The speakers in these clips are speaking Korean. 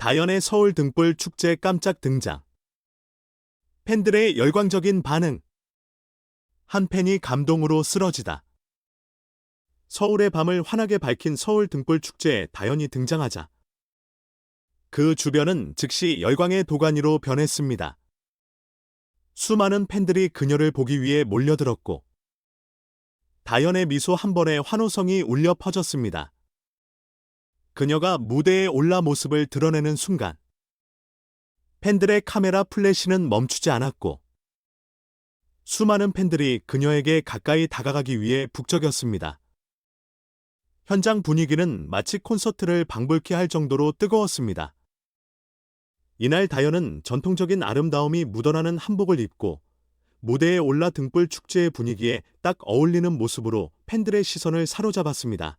다연의 서울 등불 축제 깜짝 등장. 팬들의 열광적인 반응. 한 팬이 감동으로 쓰러지다. 서울의 밤을 환하게 밝힌 서울 등불 축제에 다연이 등장하자 그 주변은 즉시 열광의 도가니로 변했습니다. 수많은 팬들이 그녀를 보기 위해 몰려들었고 다연의 미소 한 번에 환호성이 울려 퍼졌습니다. 그녀가 무대에 올라 모습을 드러내는 순간 팬들의 카메라 플래시는 멈추지 않았고 수많은 팬들이 그녀에게 가까이 다가가기 위해 북적였습니다. 현장 분위기는 마치 콘서트를 방불케 할 정도로 뜨거웠습니다. 이날 다현은 전통적인 아름다움이 묻어나는 한복을 입고 무대에 올라 등불 축제의 분위기에 딱 어울리는 모습으로 팬들의 시선을 사로잡았습니다.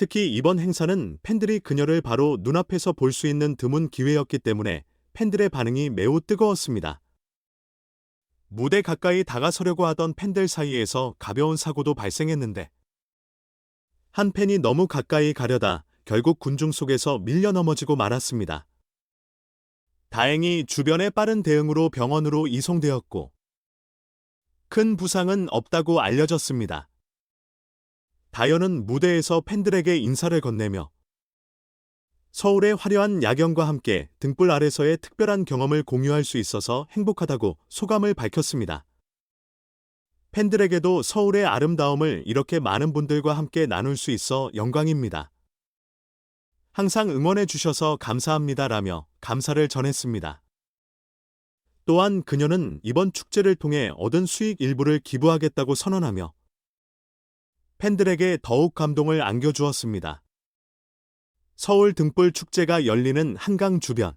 특히 이번 행사는 팬들이 그녀를 바로 눈앞에서 볼 수 있는 드문 기회였기 때문에 팬들의 반응이 매우 뜨거웠습니다. 무대 가까이 다가서려고 하던 팬들 사이에서 가벼운 사고도 발생했는데 한 팬이 너무 가까이 가려다 결국 군중 속에서 밀려 넘어지고 말았습니다. 다행히 주변의 빠른 대응으로 병원으로 이송되었고 큰 부상은 없다고 알려졌습니다. 다현은 무대에서 팬들에게 인사를 건네며 서울의 화려한 야경과 함께 등불 아래서의 특별한 경험을 공유할 수 있어서 행복하다고 소감을 밝혔습니다. 팬들에게도 서울의 아름다움을 이렇게 많은 분들과 함께 나눌 수 있어 영광입니다. 항상 응원해 주셔서 감사합니다라며 감사를 전했습니다. 또한 그녀는 이번 축제를 통해 얻은 수익 일부를 기부하겠다고 선언하며 팬들에게 더욱 감동을 안겨주었습니다. 서울 등불 축제가 열리는 한강 주변.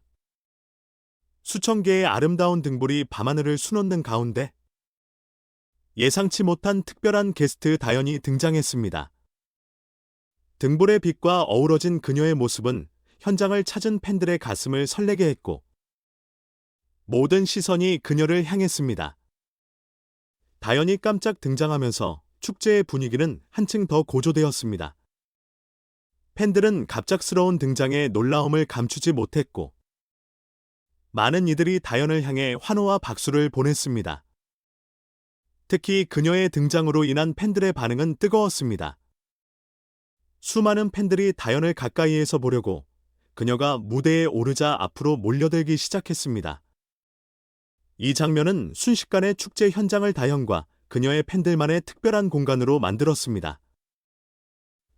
수천 개의 아름다운 등불이 밤하늘을 수놓는 가운데 예상치 못한 특별한 게스트 다연이 등장했습니다. 등불의 빛과 어우러진 그녀의 모습은 현장을 찾은 팬들의 가슴을 설레게 했고 모든 시선이 그녀를 향했습니다. 다연이 깜짝 등장하면서 축제의 분위기는 한층 더 고조되었습니다. 팬들은 갑작스러운 등장에 놀라움을 감추지 못했고, 많은 이들이 다연을 향해 환호와 박수를 보냈습니다. 특히 그녀의 등장으로 인한 팬들의 반응은 뜨거웠습니다. 수많은 팬들이 다연을 가까이에서 보려고 그녀가 무대에 오르자 앞으로 몰려들기 시작했습니다. 이 장면은 순식간에 축제 현장을 다연과 그녀의 팬들만의 특별한 공간으로 만들었습니다.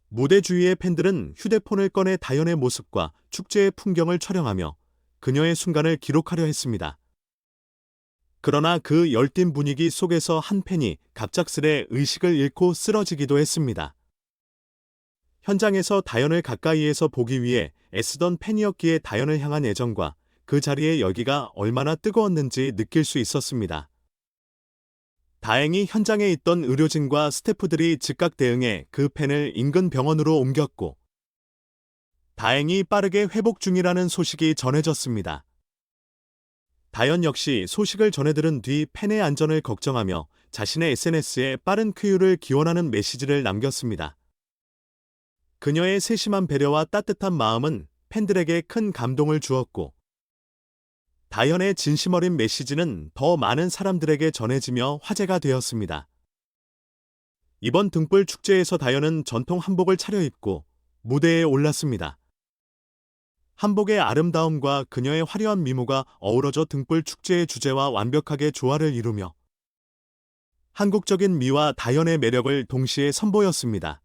무대 주위의 팬들은 휴대폰을 꺼내 다연의 모습과 축제의 풍경을 촬영하며 그녀의 순간을 기록하려 했습니다. 그러나 그 열띤 분위기 속에서 한 팬이 갑작스레 의식을 잃고 쓰러지기도 했습니다. 현장에서 다연을 가까이에서 보기 위해 애쓰던 팬이었기에 다연을 향한 애정과 그 자리의 열기가 얼마나 뜨거웠는지 느낄 수 있었습니다. 다행히 현장에 있던 의료진과 스태프들이 즉각 대응해 그 팬을 인근 병원으로 옮겼고 다행히 빠르게 회복 중이라는 소식이 전해졌습니다. 다현 역시 소식을 전해들은 뒤 팬의 안전을 걱정하며 자신의 SNS에 빠른 쾌유를 기원하는 메시지를 남겼습니다. 그녀의 세심한 배려와 따뜻한 마음은 팬들에게 큰 감동을 주었고 다현의 진심 어린 메시지는 더 많은 사람들에게 전해지며 화제가 되었습니다. 이번 등불 축제에서 다현은 전통 한복을 차려입고 무대에 올랐습니다. 한복의 아름다움과 그녀의 화려한 미모가 어우러져 등불 축제의 주제와 완벽하게 조화를 이루며 한국적인 미와 다현의 매력을 동시에 선보였습니다.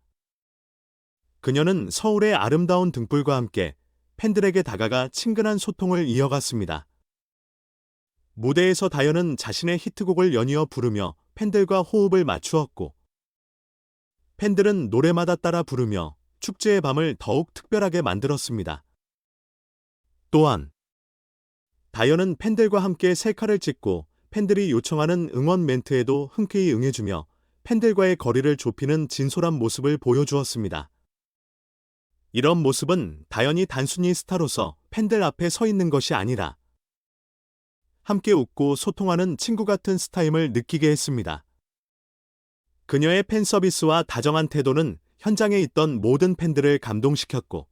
그녀는 서울의 아름다운 등불과 함께 팬들에게 다가가 친근한 소통을 이어갔습니다. 무대에서 다현은 자신의 히트곡을 연이어 부르며 팬들과 호흡을 맞추었고 팬들은 노래마다 따라 부르며 축제의 밤을 더욱 특별하게 만들었습니다. 또한 다현은 팬들과 함께 셀카를 찍고 팬들이 요청하는 응원 멘트에도 흔쾌히 응해주며 팬들과의 거리를 좁히는 진솔한 모습을 보여주었습니다. 이런 모습은 다현이 단순히 스타로서 팬들 앞에 서 있는 것이 아니라 함께 웃고 소통하는 친구 같은 스타임을 느끼게 했습니다. 그녀의 팬 서비스와 다정한 태도는 현장에 있던 모든 팬들을 감동시켰고,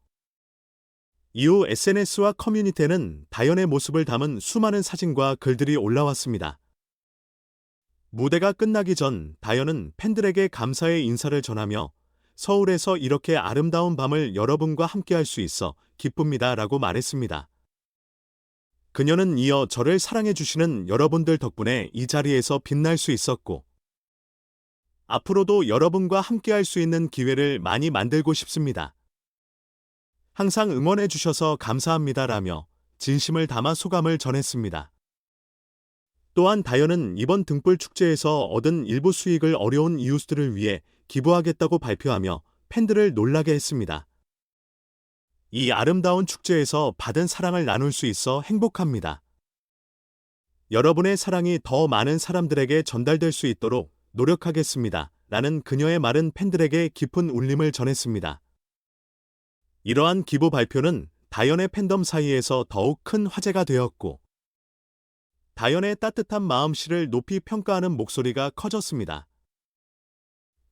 이후 SNS와 커뮤니티에는 다연의 모습을 담은 수많은 사진과 글들이 올라왔습니다. 무대가 끝나기 전 다연은 팬들에게 감사의 인사를 전하며 서울에서 이렇게 아름다운 밤을 여러분과 함께 할 수 있어 기쁩니다 라고 말했습니다. 그녀는 이어 저를 사랑해 주시는 여러분들 덕분에 이 자리에서 빛날 수 있었고, 앞으로도 여러분과 함께 할 수 있는 기회를 많이 만들고 싶습니다. 항상 응원해 주셔서 감사합니다라며 진심을 담아 소감을 전했습니다. 또한 다현은 이번 등불 축제에서 얻은 일부 수익을 어려운 이웃들을 위해 기부하겠다고 발표하며 팬들을 놀라게 했습니다. 이 아름다운 축제에서 받은 사랑을 나눌 수 있어 행복합니다. 여러분의 사랑이 더 많은 사람들에게 전달될 수 있도록 노력하겠습니다. 라는 그녀의 말은 팬들에게 깊은 울림을 전했습니다. 이러한 기부 발표는 다연의 팬덤 사이에서 더욱 큰 화제가 되었고, 다연의 따뜻한 마음씨를 높이 평가하는 목소리가 커졌습니다.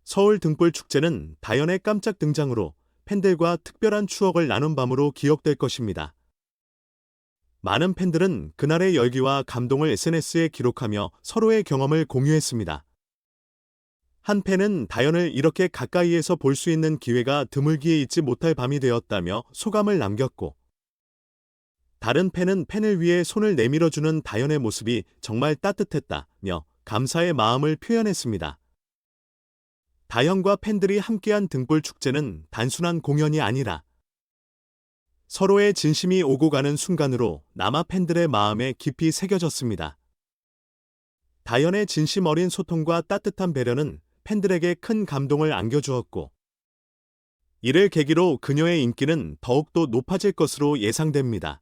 서울 등불 축제는 다연의 깜짝 등장으로 팬들과 특별한 추억을 나눈 밤으로 기억될 것입니다. 많은 팬들은 그날의 열기와 감동을 SNS에 기록하며 서로의 경험을 공유했습니다. 한 팬은 다연을 이렇게 가까이에서 볼 수 있는 기회가 드물기에 있지 못할 밤이 되었다며 소감을 남겼고, 다른 팬은 팬을 위해 손을 내밀어주는 다연의 모습이 정말 따뜻했다며 감사의 마음을 표현했습니다. 다현과 팬들이 함께한 등불 축제는 단순한 공연이 아니라 서로의 진심이 오고 가는 순간으로 남아 팬들의 마음에 깊이 새겨졌습니다. 다현의 진심 어린 소통과 따뜻한 배려는 팬들에게 큰 감동을 안겨주었고, 이를 계기로 그녀의 인기는 더욱더 높아질 것으로 예상됩니다.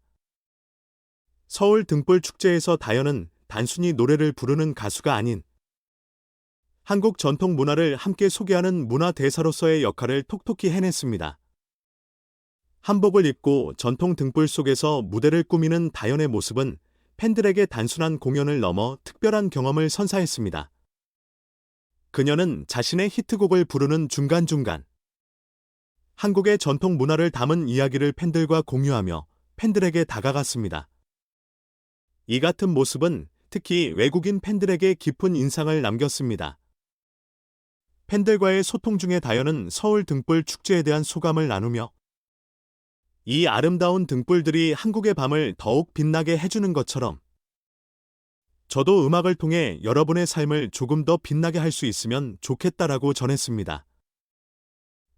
서울 등불 축제에서 다현은 단순히 노래를 부르는 가수가 아닌 한국 전통 문화를 함께 소개하는 문화 대사로서의 역할을 톡톡히 해냈습니다. 한복을 입고 전통 등불 속에서 무대를 꾸미는 다연의 모습은 팬들에게 단순한 공연을 넘어 특별한 경험을 선사했습니다. 그녀는 자신의 히트곡을 부르는 중간중간 한국의 전통 문화를 담은 이야기를 팬들과 공유하며 팬들에게 다가갔습니다. 이 같은 모습은 특히 외국인 팬들에게 깊은 인상을 남겼습니다. 팬들과의 소통 중에 다현은 서울 등불 축제에 대한 소감을 나누며 이 아름다운 등불들이 한국의 밤을 더욱 빛나게 해주는 것처럼 저도 음악을 통해 여러분의 삶을 조금 더 빛나게 할 수 있으면 좋겠다라고 전했습니다.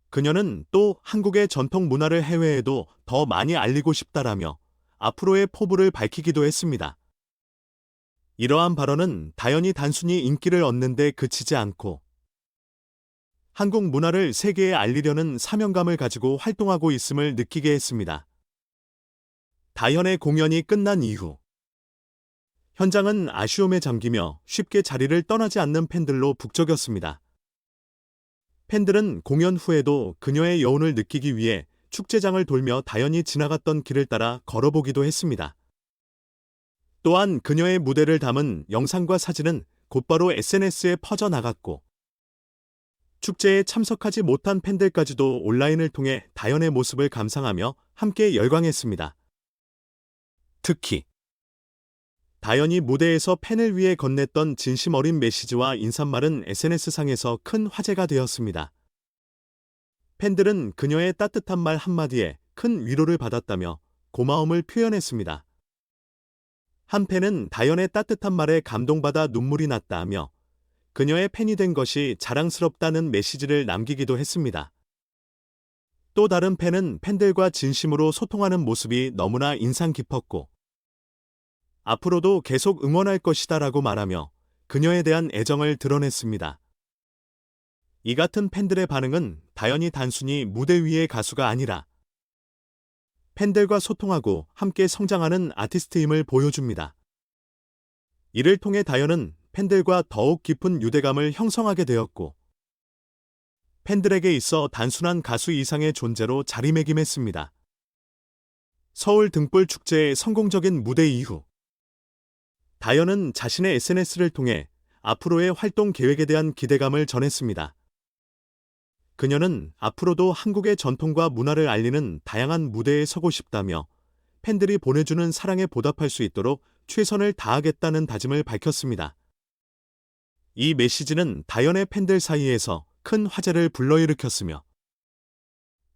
그녀는 또 한국의 전통 문화를 해외에도 더 많이 알리고 싶다라며 앞으로의 포부를 밝히기도 했습니다. 이러한 발언은 다연이 단순히 인기를 얻는 데 그치지 않고 한국 문화를 세계에 알리려는 사명감을 가지고 활동하고 있음을 느끼게 했습니다. 다현의 공연이 끝난 이후 현장은 아쉬움에 잠기며 쉽게 자리를 떠나지 않는 팬들로 북적였습니다. 팬들은 공연 후에도 그녀의 여운을 느끼기 위해 축제장을 돌며 다연이 지나갔던 길을 따라 걸어보기도 했습니다. 또한 그녀의 무대를 담은 영상과 사진은 곧바로 SNS에 퍼져나갔고 축제에 참석하지 못한 팬들까지도 온라인을 통해 다연의 모습을 감상하며 함께 열광했습니다. 특히 다연이 무대에서 팬을 위해 건넸던 진심 어린 메시지와 인사말은 SNS상에서 큰 화제가 되었습니다. 팬들은 그녀의 따뜻한 말 한마디에 큰 위로를 받았다며 고마움을 표현했습니다. 한 팬은 다연의 따뜻한 말에 감동받아 눈물이 났다며 그녀의 팬이 된 것이 자랑스럽다는 메시지를 남기기도 했습니다. 또 다른 팬은 팬들과 진심으로 소통하는 모습이 너무나 인상 깊었고, 앞으로도 계속 응원할 것이다 라고 말하며 그녀에 대한 애정을 드러냈습니다. 이 같은 팬들의 반응은 다연이 단순히 무대 위의 가수가 아니라 팬들과 소통하고 함께 성장하는 아티스트임을 보여줍니다. 이를 통해 다연은 팬들과 더욱 깊은 유대감을 형성하게 되었고, 팬들에게 있어 단순한 가수 이상의 존재로 자리매김했습니다. 서울 등불 축제의 성공적인 무대 이후, 다현은 자신의 SNS를 통해 앞으로의 활동 계획에 대한 기대감을 전했습니다. 그녀는 앞으로도 한국의 전통과 문화를 알리는 다양한 무대에 서고 싶다며 팬들이 보내주는 사랑에 보답할 수 있도록 최선을 다하겠다는 다짐을 밝혔습니다. 이 메시지는 다연의 팬들 사이에서 큰 화제를 불러일으켰으며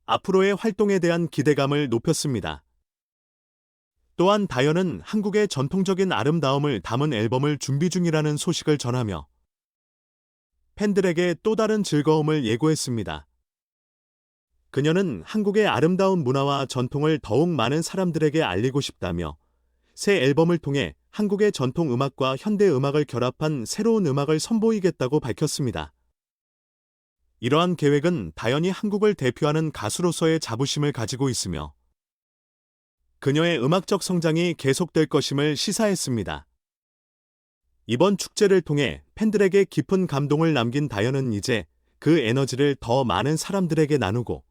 앞으로의 활동에 대한 기대감을 높였습니다. 또한 다연은 한국의 전통적인 아름다움을 담은 앨범을 준비 중이라는 소식을 전하며 팬들에게 또 다른 즐거움을 예고했습니다. 그녀는 한국의 아름다운 문화와 전통을 더욱 많은 사람들에게 알리고 싶다며 새 앨범을 통해 한국의 전통 음악과 현대 음악을 결합한 새로운 음악을 선보이겠다고 밝혔습니다. 이러한 계획은 다연이 한국을 대표하는 가수로서의 자부심을 가지고 있으며 그녀의 음악적 성장이 계속될 것임을 시사했습니다. 이번 축제를 통해 팬들에게 깊은 감동을 남긴 다연은 이제 그 에너지를 더 많은 사람들에게 나누고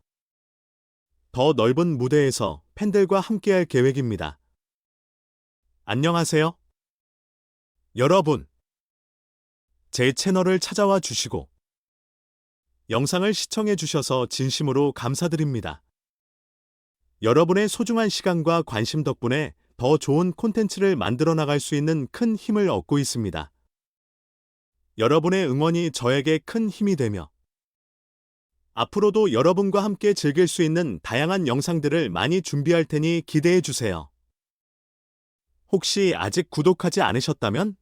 더 넓은 무대에서 팬들과 함께할 계획입니다. 안녕하세요. 여러분. 제 채널을 찾아와 주시고 영상을 시청해 주셔서 진심으로 감사드립니다. 여러분의 소중한 시간과 관심 덕분에 더 좋은 콘텐츠를 만들어 나갈 수 있는 큰 힘을 얻고 있습니다. 여러분의 응원이 저에게 큰 힘이 되며 앞으로도 여러분과 함께 즐길 수 있는 다양한 영상들을 많이 준비할 테니 기대해 주세요. 혹시 아직 구독하지 않으셨다면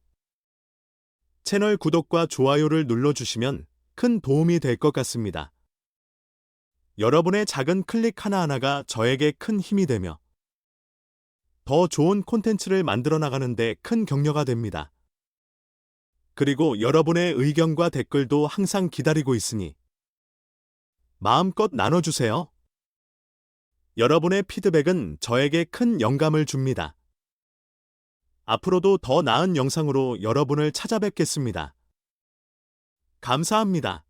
채널 구독과 좋아요를 눌러주시면 큰 도움이 될 것 같습니다. 여러분의 작은 클릭 하나하나가 저에게 큰 힘이 되며 더 좋은 콘텐츠를 만들어 나가는데 큰 격려가 됩니다. 그리고 여러분의 의견과 댓글도 항상 기다리고 있으니 마음껏 나눠주세요. 여러분의 피드백은 저에게 큰 영감을 줍니다. 앞으로도 더 나은 영상으로 여러분을 찾아뵙겠습니다. 감사합니다.